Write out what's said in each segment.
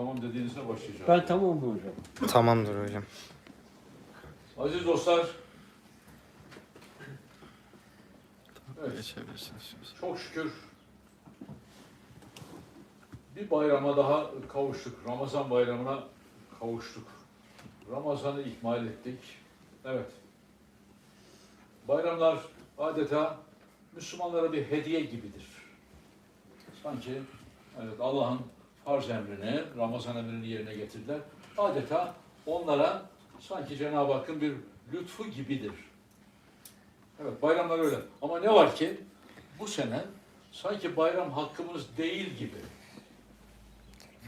tamam dediğinizde başlayacağım. Ben tamam mı hocam? Tamamdır hocam. Aziz dostlar. Evet, Geçebilirsiniz. çok şükür bir bayrama daha kavuştuk. Ramazan bayramına kavuştuk. Ramazan'ı ihmal ettik. Evet. Bayramlar adeta Müslümanlara bir hediye gibidir. Sanki evet Allah'ın farz emrini, Ramazan emrini yerine getirdiler. Adeta onlara sanki Cenab-ı Hakk'ın bir lütfu gibidir. Evet bayramlar öyle. Ama ne var ki bu sene sanki bayram hakkımız değil gibi.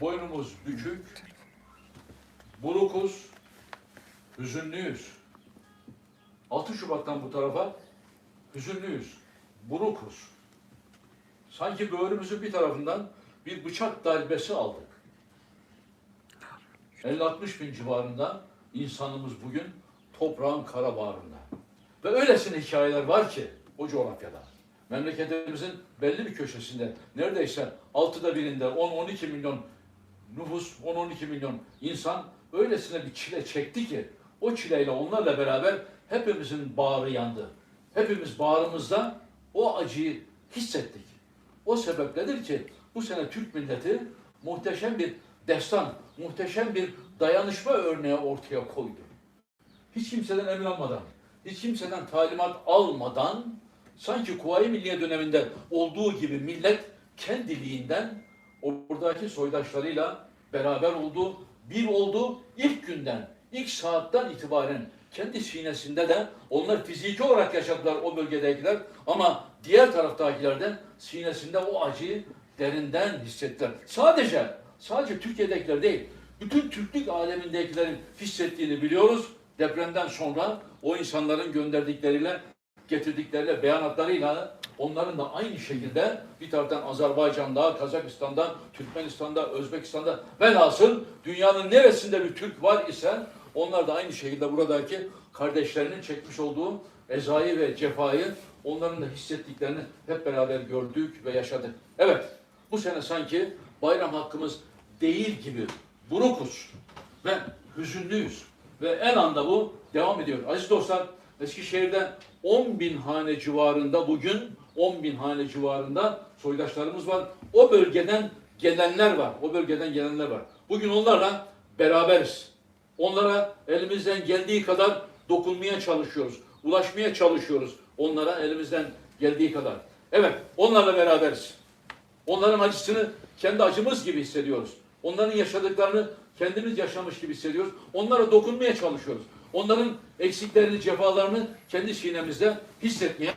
Boynumuz bükük, burukuz, hüzünlüyüz. 6 Şubat'tan bu tarafa hüzünlüyüz, burukuz. Sanki böğrümüzün bir tarafından bir bıçak darbesi aldık. 50-60 bin civarında insanımız bugün toprağın kara bağrında. Ve öylesine hikayeler var ki o coğrafyada. Memleketimizin belli bir köşesinde neredeyse altıda birinde 10-12 milyon nüfus, 10-12 milyon insan öylesine bir çile çekti ki o çileyle onlarla beraber hepimizin bağrı yandı. Hepimiz bağrımızda o acıyı hissettik. O sebepledir ki bu sene Türk milleti muhteşem bir destan, muhteşem bir dayanışma örneği ortaya koydu. Hiç kimseden emir almadan, hiç kimseden talimat almadan sanki Kuvayi Milliye döneminde olduğu gibi millet kendiliğinden oradaki soydaşlarıyla beraber oldu, bir oldu ilk günden, ilk saatten itibaren kendi sinesinde de onlar fiziki olarak yaşadılar o bölgedekiler ama diğer taraftakiler de sinesinde o acıyı derinden hissettiler. Sadece, sadece Türkiye'dekiler değil, bütün Türklük alemindekilerin hissettiğini biliyoruz. Depremden sonra o insanların gönderdikleriyle, getirdikleriyle, beyanatlarıyla onların da aynı şekilde bir taraftan Azerbaycan'da, Kazakistan'da, Türkmenistan'da, Özbekistan'da velhasıl dünyanın neresinde bir Türk var ise onlar da aynı şekilde buradaki kardeşlerinin çekmiş olduğu ezayı ve cefayı onların da hissettiklerini hep beraber gördük ve yaşadık. Evet, bu sene sanki bayram hakkımız değil gibi burukuz ve hüzünlüyüz. Ve en anda bu devam ediyor. Aziz dostlar, Eskişehir'de 10 bin hane civarında bugün 10 bin hane civarında soydaşlarımız var. O bölgeden gelenler var. O bölgeden gelenler var. Bugün onlarla beraberiz. Onlara elimizden geldiği kadar dokunmaya çalışıyoruz. Ulaşmaya çalışıyoruz. Onlara elimizden geldiği kadar. Evet, onlarla beraberiz. Onların acısını kendi acımız gibi hissediyoruz. Onların yaşadıklarını kendimiz yaşamış gibi hissediyoruz. Onlara dokunmaya çalışıyoruz. Onların eksiklerini, cefalarını kendi sinemizde hissetmeye,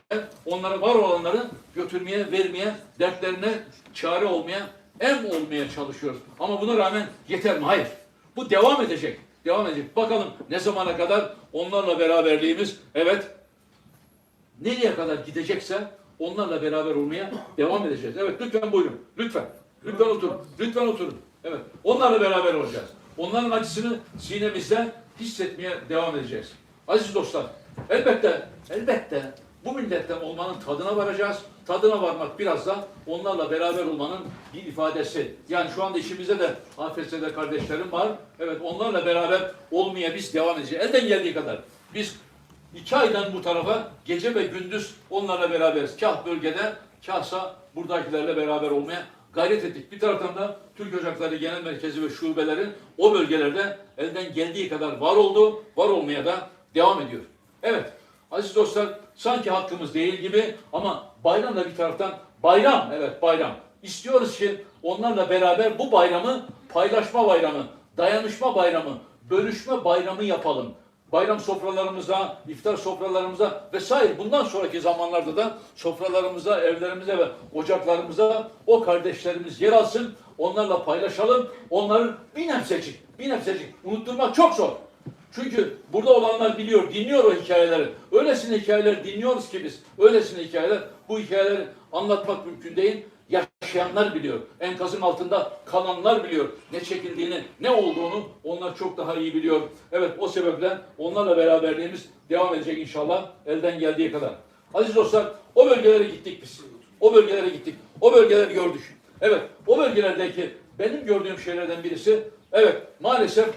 onlara var olanları götürmeye, vermeye, dertlerine çare olmaya, em olmaya çalışıyoruz. Ama buna rağmen yeter mi? Hayır. Bu devam edecek. Devam edecek. Bakalım ne zamana kadar onlarla beraberliğimiz evet nereye kadar gidecekse onlarla beraber olmaya devam edeceğiz. Evet lütfen buyurun. Lütfen. Lütfen oturun. Lütfen oturun. Evet. Onlarla beraber olacağız. Onların acısını sinemizde hissetmeye devam edeceğiz. Aziz dostlar, elbette, elbette bu milletten olmanın tadına varacağız. Tadına varmak biraz da onlarla beraber olmanın bir ifadesi. Yani şu anda işimizde de AFS'de kardeşlerim var. Evet onlarla beraber olmaya biz devam edeceğiz. Elden geldiği kadar. Biz iki aydan bu tarafa gece ve gündüz onlarla beraberiz. Kah bölgede, kahsa buradakilerle beraber olmaya gayret ettik. Bir taraftan da Türk Ocakları Genel Merkezi ve şubelerin o bölgelerde elden geldiği kadar var oldu, var olmaya da devam ediyor. Evet, aziz dostlar, sanki hakkımız değil gibi ama bayram da bir taraftan bayram, evet bayram. İstiyoruz ki onlarla beraber bu bayramı paylaşma bayramı, dayanışma bayramı, bölüşme bayramı yapalım bayram sofralarımıza, iftar sofralarımıza vesaire bundan sonraki zamanlarda da sofralarımıza, evlerimize ve ocaklarımıza o kardeşlerimiz yer alsın. Onlarla paylaşalım. Onların bir nebzecik, bir nebzecik unutturmak çok zor. Çünkü burada olanlar biliyor, dinliyor o hikayeleri. Öylesine hikayeler dinliyoruz ki biz. Öylesine hikayeler, bu hikayeleri anlatmak mümkün değil. Yaşayanlar biliyor. Enkazın altında kalanlar biliyor. Ne çekildiğini, ne olduğunu onlar çok daha iyi biliyor. Evet o sebeple onlarla beraberliğimiz devam edecek inşallah elden geldiği kadar. Aziz dostlar o bölgelere gittik biz. O bölgelere gittik. O bölgeleri gördük. Evet o bölgelerdeki benim gördüğüm şeylerden birisi evet maalesef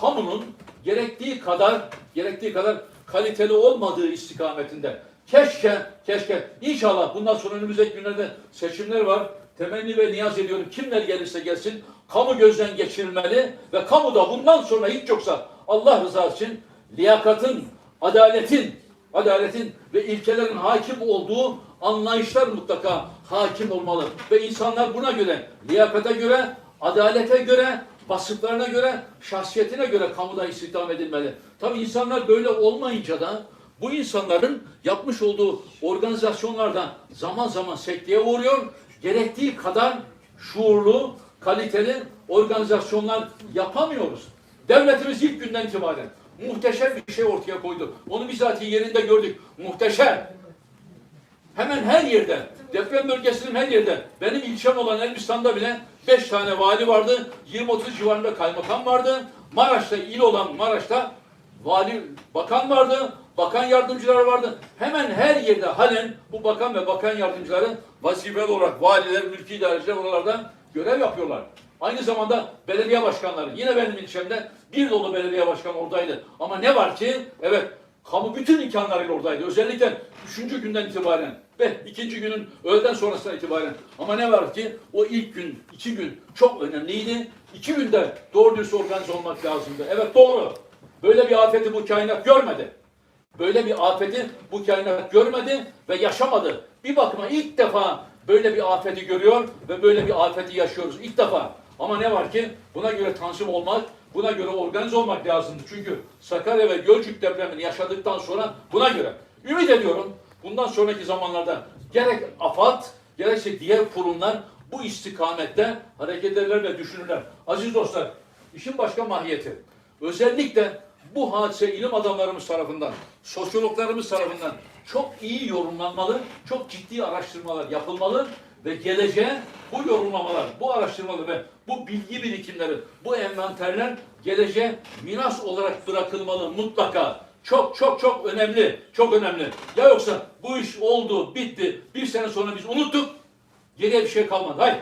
kamunun gerektiği kadar gerektiği kadar kaliteli olmadığı istikametinde. Keşke, keşke inşallah bundan sonra önümüzdeki günlerde seçimler var. Temenni ve niyaz ediyorum kimler gelirse gelsin kamu gözden geçirilmeli ve kamuda bundan sonra hiç yoksa Allah rızası için liyakatın, adaletin, adaletin ve ilkelerin hakim olduğu anlayışlar mutlaka hakim olmalı. Ve insanlar buna göre, liyakata göre, adalete göre, vasıflarına göre, şahsiyetine göre kamuda istihdam edilmeli. Tabii insanlar böyle olmayınca da bu insanların yapmış olduğu organizasyonlarda zaman zaman sekteye uğruyor. Gerektiği kadar şuurlu, kaliteli organizasyonlar yapamıyoruz. Devletimiz ilk günden itibaren muhteşem bir şey ortaya koydu. Onu bizatihi yerinde gördük. Muhteşem. Hemen her yerde, deprem bölgesinin her yerde, benim ilçem olan Elbistan'da bile 5 tane vali vardı, 20-30 civarında kaymakam vardı. Maraş'ta, il olan Maraş'ta vali, bakan vardı, bakan yardımcıları vardı. Hemen her yerde halen bu bakan ve bakan yardımcıları vazifeli olarak valiler, mülki idareciler oralarda görev yapıyorlar. Aynı zamanda belediye başkanları, yine benim ilçemde bir dolu belediye başkanı oradaydı. Ama ne var ki, evet kamu bütün imkanlarıyla oradaydı. Özellikle üçüncü günden itibaren ve ikinci günün öğleden sonrasına itibaren. Ama ne var ki o ilk gün, iki gün çok önemliydi. İki günde doğru dürüst organize olmak lazımdı. Evet doğru. Böyle bir afeti bu kainat görmedi. Böyle bir afeti bu kainat görmedi ve yaşamadı. Bir bakıma ilk defa böyle bir afeti görüyor ve böyle bir afeti yaşıyoruz. İlk defa. Ama ne var ki buna göre tanzim olmak, buna göre organize olmak lazımdı. Çünkü Sakarya ve Gölcük depremini yaşadıktan sonra buna göre ümit ediyorum bundan sonraki zamanlarda gerek AFAD gerekse diğer kurumlar bu istikamette hareket ederler ve düşünürler. Aziz dostlar, işin başka mahiyeti. Özellikle bu hadise ilim adamlarımız tarafından, sosyologlarımız tarafından çok iyi yorumlanmalı, çok ciddi araştırmalar yapılmalı ve geleceğe bu yorumlamalar, bu araştırmalar ve bu bilgi birikimleri, bu envanterler geleceğe miras olarak bırakılmalı mutlaka. Çok çok çok önemli, çok önemli. Ya yoksa bu iş oldu, bitti, bir sene sonra biz unuttuk, geriye bir şey kalmadı. Hayır.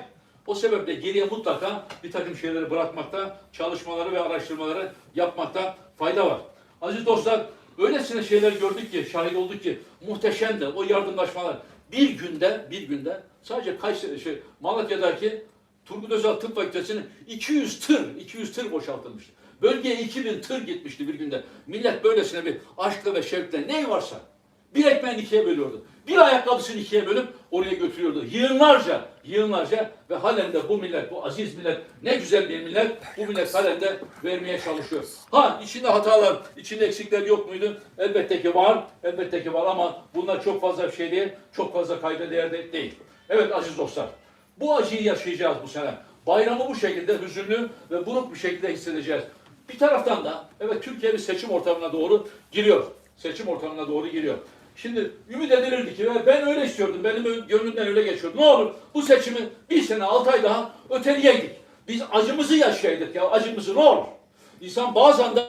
O sebeple geriye mutlaka bir takım şeyleri bırakmakta, çalışmaları ve araştırmaları yapmakta fayda var. Aziz dostlar, öylesine şeyler gördük ki, şahit olduk ki muhteşemdi o yardımlaşmalar. Bir günde, bir günde sadece Kayseri, şey, Malatya'daki Turgut Özal Tıp Fakültesi'nin 200 tır, 200 tır boşaltılmıştı. Bölgeye 2000 tır gitmişti bir günde. Millet böylesine bir aşkla ve şevkle ne varsa bir ekmeğini ikiye bölüyordu. Bir ayakkabısını ikiye bölüp oraya götürüyordu. Yığınlarca, yığınlarca ve halen de bu millet, bu aziz millet, ne güzel bir millet, bu millet halen de vermeye çalışıyor. Ha içinde hatalar, içinde eksikler yok muydu? Elbette ki var, elbette ki var ama bunlar çok fazla bir şey değil, çok fazla kayda değer de değil. Evet aziz dostlar, bu acıyı yaşayacağız bu sene. Bayramı bu şekilde hüzünlü ve buruk bir şekilde hissedeceğiz. Bir taraftan da evet Türkiye bir seçim ortamına doğru giriyor. Seçim ortamına doğru giriyor. Şimdi ümit edilirdi ki ve ben öyle istiyordum. Benim gönlümden öyle geçiyordu. Ne olur bu seçimi bir sene altı ay daha öteleyeydik. Biz acımızı yaşayaydık ya acımızı ne olur. İnsan bazen de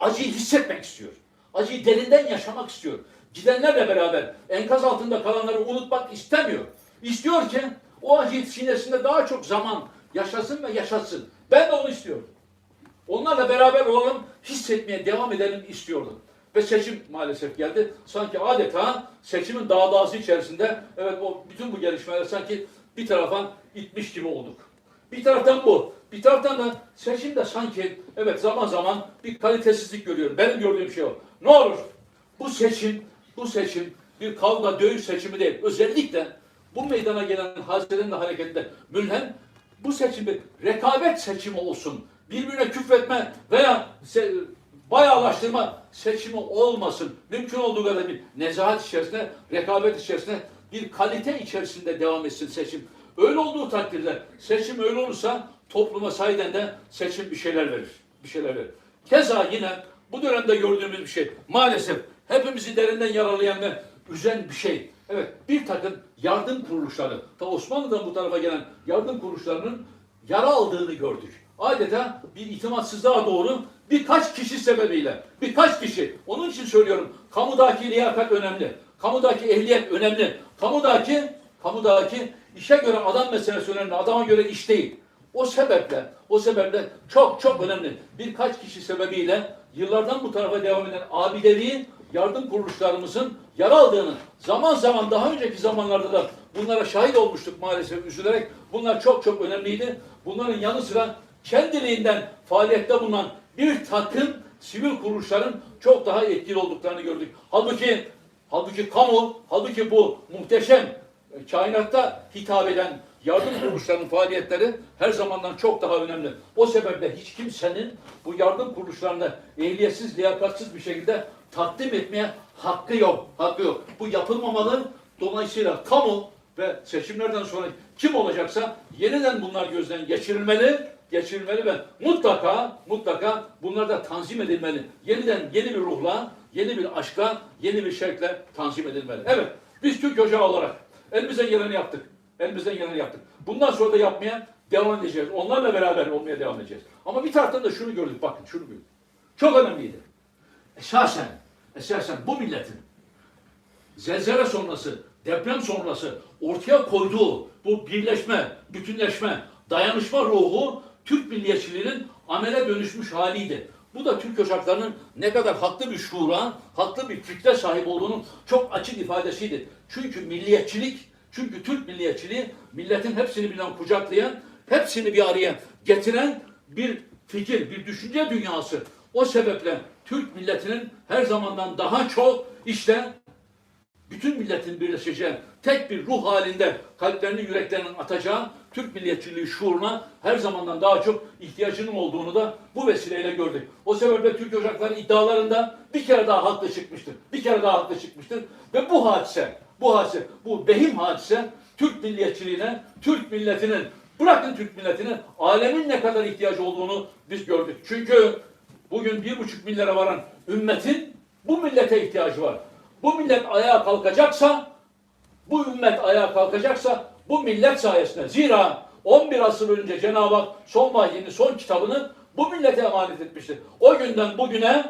acıyı hissetmek istiyor. Acıyı derinden yaşamak istiyor. Gidenlerle beraber enkaz altında kalanları unutmak istemiyor. İstiyor ki o acıyı sinesinde daha çok zaman yaşasın ve yaşatsın. Ben de onu istiyorum. Onlarla beraber olalım, hissetmeye devam edelim istiyordum. Ve seçim maalesef geldi. Sanki adeta seçimin dağdağısı içerisinde evet o bütün bu gelişmeler sanki bir tarafa itmiş gibi olduk. Bir taraftan bu. Bir taraftan da seçimde sanki evet zaman zaman bir kalitesizlik görüyorum. Benim gördüğüm şey o. Ne olur bu seçim, bu seçim bir kavga dövüş seçimi değil. Özellikle bu meydana gelen hadiselerin de hareketinde mülhem bu seçim bir rekabet seçimi olsun. Birbirine küfretme veya bayağılaştırma seçimi olmasın. Mümkün olduğu kadar bir nezahat içerisinde, rekabet içerisinde, bir kalite içerisinde devam etsin seçim. Öyle olduğu takdirde seçim öyle olursa topluma sahiden de seçim bir şeyler verir. Bir şeyler verir. Keza yine bu dönemde gördüğümüz bir şey maalesef hepimizi derinden yaralayan ve üzen bir şey. Evet bir takım yardım kuruluşları, ta Osmanlı'dan bu tarafa gelen yardım kuruluşlarının yara aldığını gördük. Adeta bir itimatsızlığa doğru birkaç kişi sebebiyle, birkaç kişi. Onun için söylüyorum, kamudaki liyakat önemli. Kamudaki ehliyet önemli. Kamudaki, kamudaki işe göre adam meselesi önemli. Adama göre iş değil. O sebeple, o sebeple çok çok önemli. Birkaç kişi sebebiyle yıllardan bu tarafa devam eden abidevi yardım kuruluşlarımızın yer aldığını zaman zaman daha önceki zamanlarda da bunlara şahit olmuştuk maalesef üzülerek. Bunlar çok çok önemliydi. Bunların yanı sıra kendiliğinden faaliyette bulunan bir takım sivil kuruluşların çok daha etkili olduklarını gördük. Halbuki halbuki kamu, halbuki bu muhteşem e, kainatta hitap eden yardım kuruluşlarının faaliyetleri her zamandan çok daha önemli. O sebeple hiç kimsenin bu yardım kuruluşlarını ehliyetsiz, liyakatsiz bir şekilde takdim etmeye hakkı yok. Hakkı yok. Bu yapılmamalı. Dolayısıyla kamu ve seçimlerden sonra kim olacaksa yeniden bunlar gözden geçirilmeli, geçirilmeli ve mutlaka mutlaka bunlar da tanzim edilmeli. Yeniden yeni bir ruhla, yeni bir aşkla, yeni bir şevkle tanzim edilmeli. Evet, biz Türk Ocağı olarak elimizden geleni yaptık. Elimizden geleni yaptık. Bundan sonra da yapmaya devam edeceğiz. Onlarla beraber olmaya devam edeceğiz. Ama bir taraftan da şunu gördük, bakın şunu gördük. Çok önemliydi. Esasen, esasen bu milletin zelzele sonrası, deprem sonrası ortaya koyduğu bu birleşme, bütünleşme, dayanışma ruhu Türk milliyetçiliğinin amele dönüşmüş haliydi. Bu da Türk ocaklarının ne kadar haklı bir şuura, haklı bir fikre sahip olduğunun çok açık ifadesiydi. Çünkü milliyetçilik, çünkü Türk milliyetçiliği milletin hepsini birden kucaklayan, hepsini bir araya getiren bir fikir, bir düşünce dünyası. O sebeple Türk milletinin her zamandan daha çok işte bütün milletin birleşeceği tek bir ruh halinde kalplerini yüreklerinin atacağı Türk milliyetçiliği şuuruna her zamandan daha çok ihtiyacının olduğunu da bu vesileyle gördük. O sebeple Türk Ocakları iddialarında bir kere daha haklı çıkmıştır. Bir kere daha haklı çıkmıştır. Ve bu hadise, bu hadise, bu behim hadise Türk milliyetçiliğine, Türk milletinin, bırakın Türk milletinin alemin ne kadar ihtiyacı olduğunu biz gördük. Çünkü bugün bir buçuk milyara varan ümmetin bu millete ihtiyacı var. Bu millet ayağa kalkacaksa, bu ümmet ayağa kalkacaksa bu millet sayesinde. Zira 11 asır önce Cenab-ı Hak son vahyini, son kitabını bu millete emanet etmiştir. O günden bugüne,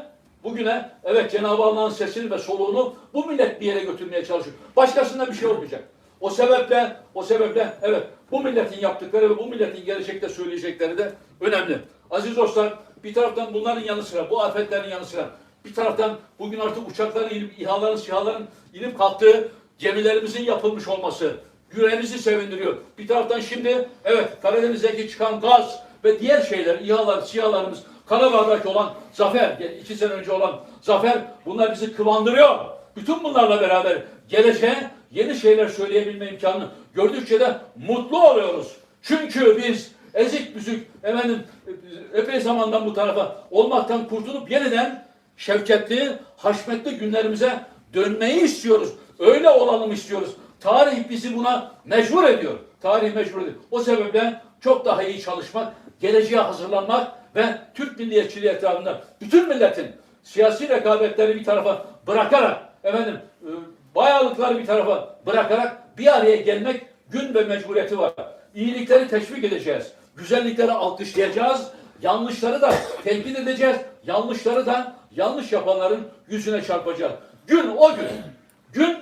bugüne evet Cenab-ı Allah'ın sesini ve soluğunu bu millet bir yere götürmeye çalışıyor. Başkasında bir şey olmayacak. O sebeple, o sebeple evet bu milletin yaptıkları ve bu milletin gelecekte söyleyecekleri de önemli. Aziz dostlar, bir taraftan bunların yanı sıra, bu afetlerin yanı sıra bir taraftan bugün artık uçakların inip, İHA'ların, SİHA'ların inip kalktığı gemilerimizin yapılmış olması yüreğimizi sevindiriyor. Bir taraftan şimdi evet Karadeniz'deki çıkan gaz ve diğer şeyler, İHA'lar, SİHA'larımız Karabağ'daki olan zafer, iki sene önce olan zafer bunlar bizi kıvandırıyor. Bütün bunlarla beraber geleceğe yeni şeyler söyleyebilme imkanını gördükçe de mutlu oluyoruz. Çünkü biz ezik büzük efendim epey zamandan bu tarafa olmaktan kurtulup yeniden şevketli, haşmetli günlerimize dönmeyi istiyoruz. Öyle olalım istiyoruz. Tarih bizi buna mecbur ediyor. Tarih mecbur ediyor. O sebeple çok daha iyi çalışmak, geleceğe hazırlanmak ve Türk milliyetçiliği etrafında bütün milletin siyasi rekabetleri bir tarafa bırakarak efendim e, bayağılıkları bir tarafa bırakarak bir araya gelmek gün ve mecburiyeti var. İyilikleri teşvik edeceğiz. Güzellikleri alkışlayacağız. Yanlışları da tenkit edeceğiz. Yanlışları da yanlış yapanların yüzüne çarpacağız. Gün o gün. Gün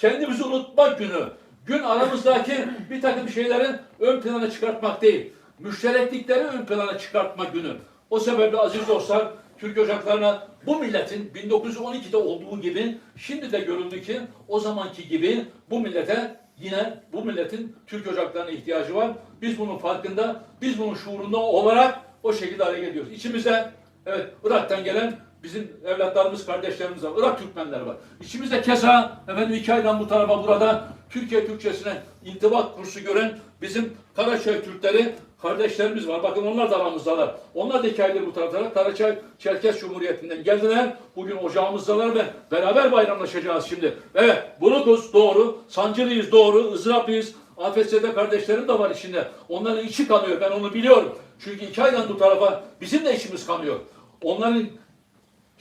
kendimizi unutma günü. Gün aramızdaki bir takım şeyleri ön plana çıkartmak değil. Müştereklikleri ön plana çıkartma günü. O sebeple aziz dostlar Türk Ocaklarına bu milletin 1912'de olduğu gibi şimdi de görüldü ki o zamanki gibi bu millete yine bu milletin Türk Ocaklarına ihtiyacı var. Biz bunun farkında, biz bunun şuurunda olarak o şekilde hareket ediyoruz. İçimizde evet Irak'tan gelen bizim evlatlarımız, kardeşlerimiz var. Irak Türkmenleri var. İçimizde keza efendim iki aydan bu tarafa burada Türkiye Türkçesine intibak kursu gören bizim Karaçay Türkleri kardeşlerimiz var. Bakın onlar da aramızdalar. Onlar da iki aydır bu tarafta. Karaçay Çerkes Cumhuriyeti'nden geldiler. Bugün ocağımızdalar ve beraber bayramlaşacağız şimdi. Evet, Bulutuz doğru, Sancılıyız doğru, ızraplıyız. AFS'de kardeşlerim de var içinde. Onların içi kanıyor. Ben onu biliyorum. Çünkü iki aydan bu tarafa bizim de içimiz kanıyor. Onların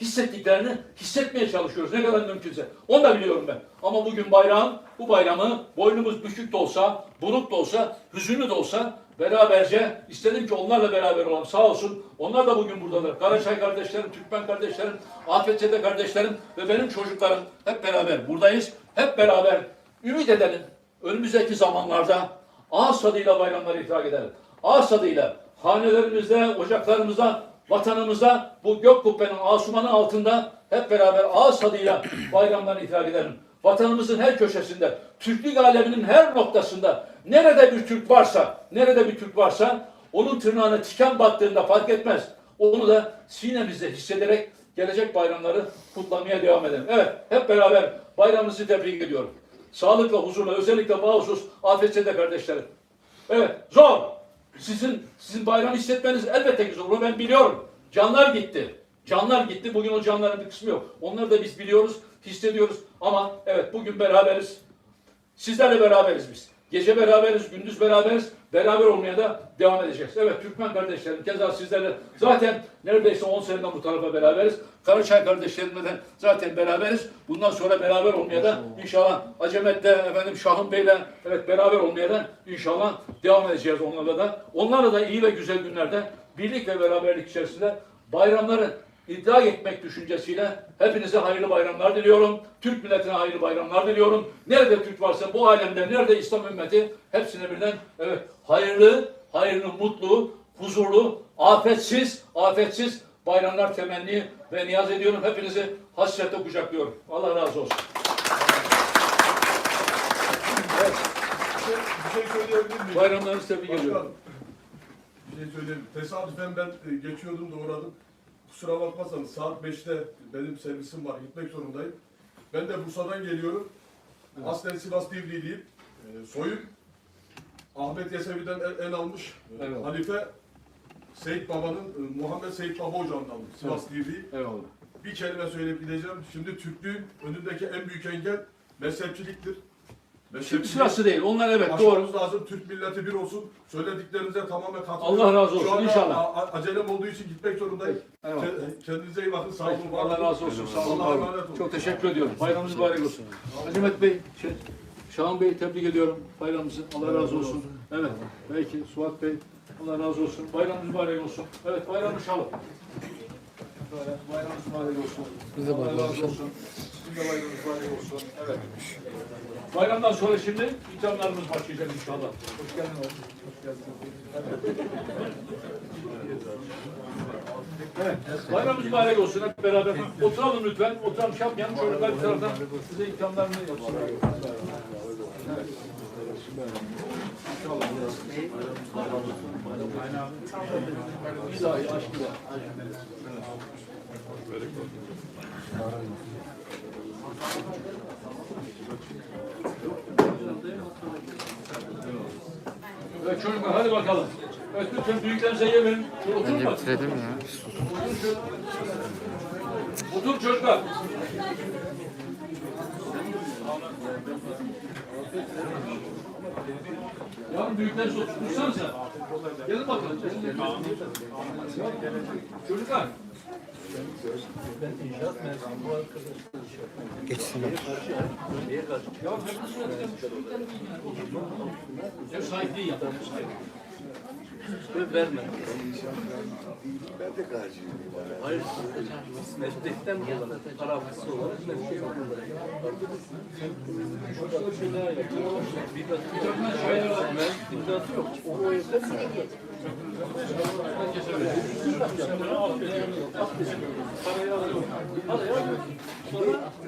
hissettiklerini hissetmeye çalışıyoruz ne kadar mümkünse. Onu da biliyorum ben. Ama bugün bayram, bu bayramı boynumuz bükük de olsa, buruk da olsa, hüzünlü de olsa beraberce istedim ki onlarla beraber olalım. Sağ olsun. Onlar da bugün buradalar. Karaçay kardeşlerim, Türkmen kardeşlerim, AFC'de kardeşlerim ve benim çocuklarım hep beraber buradayız. Hep beraber ümit edelim. Önümüzdeki zamanlarda ağız tadıyla bayramları idrak edelim. ağız tadıyla hanelerimizde, ocaklarımızda, vatanımızda bu gök kubbenin asumanı altında hep beraber ağız tadıyla bayramlarını idrak edelim. Vatanımızın her köşesinde, Türklük aleminin her noktasında nerede bir Türk varsa, nerede bir Türk varsa onun tırnağına tiken battığında fark etmez. Onu da sinemizde hissederek gelecek bayramları kutlamaya devam edelim. Evet, hep beraber bayramımızı tebrik ediyorum. Sağlıkla, huzurla, özellikle bağımsız afetsiz kardeşlerim. Evet, zor. Sizin sizin bayram hissetmeniz elbette zor. Bunu ben biliyorum. Canlar gitti. Canlar gitti. Bugün o canların bir kısmı yok. Onları da biz biliyoruz, hissediyoruz. Ama evet bugün beraberiz. Sizlerle beraberiz biz. Gece beraberiz, gündüz beraberiz. Beraber olmaya da devam edeceğiz. Evet Türkmen kardeşlerim, keza sizlerle zaten neredeyse 10 seneden bu tarafa beraberiz. Karaçay kardeşlerimle de zaten beraberiz. Bundan sonra beraber olmaya da inşallah Acemet'le, efendim Şahın Bey'le evet beraber olmaya da inşallah devam edeceğiz onlarla da. Onlarla da iyi ve güzel günlerde birlik ve beraberlik içerisinde bayramları idrak etmek düşüncesiyle hepinize hayırlı bayramlar diliyorum. Türk milletine hayırlı bayramlar diliyorum. Nerede Türk varsa bu alemde, nerede İslam ümmeti hepsine birden evet hayırlı, hayırlı, mutlu, huzurlu, afetsiz, afetsiz bayramlar temenni ve niyaz ediyorum. Hepinizi hasretle kucaklıyorum. Allah razı olsun. Evet, Bir şey söyleyebilir miyim? bayramlarınızı tebrik ediyorum. Bir şey söyleyeyim. Tesadüfen ben e, geçiyordum da uğradım. Kusura bakmazsanız saat 5'te benim servisim var. Gitmek zorundayım. Ben de Bursa'dan geliyorum. Aslen Sivas Divriğliyim. E, soyum Ahmet Yesevi'den el, el almış. e, Eyvallah. Halife Seyit Baba'nın, e, Muhammed Seyit Baba Hoca'ndan almış. Sivas Divriği. Eyvallah. Bir kelime söyleyip gideceğim. Şimdi Türklüğün önündeki en büyük engel mezhepçiliktir. Şimdi sırası değil. Onlar evet doğru. Aşmamız lazım. Türk milleti bir olsun. Söylediklerinize tamamen katılıyorum. Allah razı olsun, Şu anda inşallah. a- a- acelem olduğu için gitmek zorundayım. Eyvallah. Ke- Kendinize iyi bakın. Sağ olun. var Allah razı olsun. Sağ olun. Allah'a var olun. emanet olun. Çok teşekkür ediyorum. Bayramınız mübarek olsun. Hacimet Bey, şey, Şahan Bey tebrik ediyorum bayramımızı. Allah razı olsun. Evet. Belki Suat Bey. Allah razı olsun. Bayramınız mübarek olsun. Evet şalım. Böyle bayramınız mübarek olsun. Biz de bayramınız olsun. Sizin de bayramınız mübarek olsun. Evet. Bayramdan sonra şimdi ikramlarımız başlayacak inşallah. Hoş geldin oğlum. Hoş geldin. Evet. Bayramımız mübarek olsun hep beraber. Oturalım lütfen. Oturalım şey yapmayalım. Çocuklar bir taraftan size ikramlarını. İnşallah. İlahi aşkıyla. Evet çocuklar hadi bakalım. Evet lütfen büyüklerinize. Şöyle oturun bakayım. bitirelim ya. Otur çocuklar. Yavrum büyükler otursanıza. Gelin bakalım. Gelin. Çocuklar. Geçsinler. Yavrum hepiniz şöyle Ev sahipliği yap. ev sahipliği. verme. Ben de gaziyim. Hayır, mesleğinden dolayı, tarafsız olarak mesleği Bir bakıma şöyle ben imdatı yok. O evde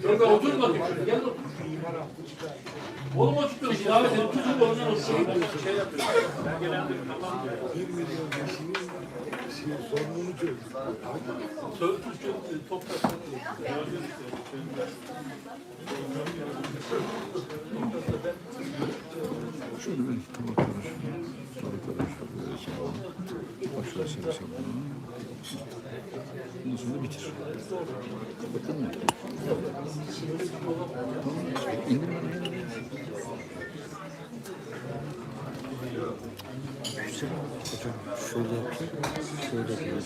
Çocuklar oturun bakayım şöyle. Gelin oturun. Oğlum oturtun işte. Davet edin. Tutun kolundan oturun. Şey yapıyor. Bundan sonra bitir. Bakalım mı? İndir bana. Güzel. Hocam şöyle yapayım. Şöyle yapayım.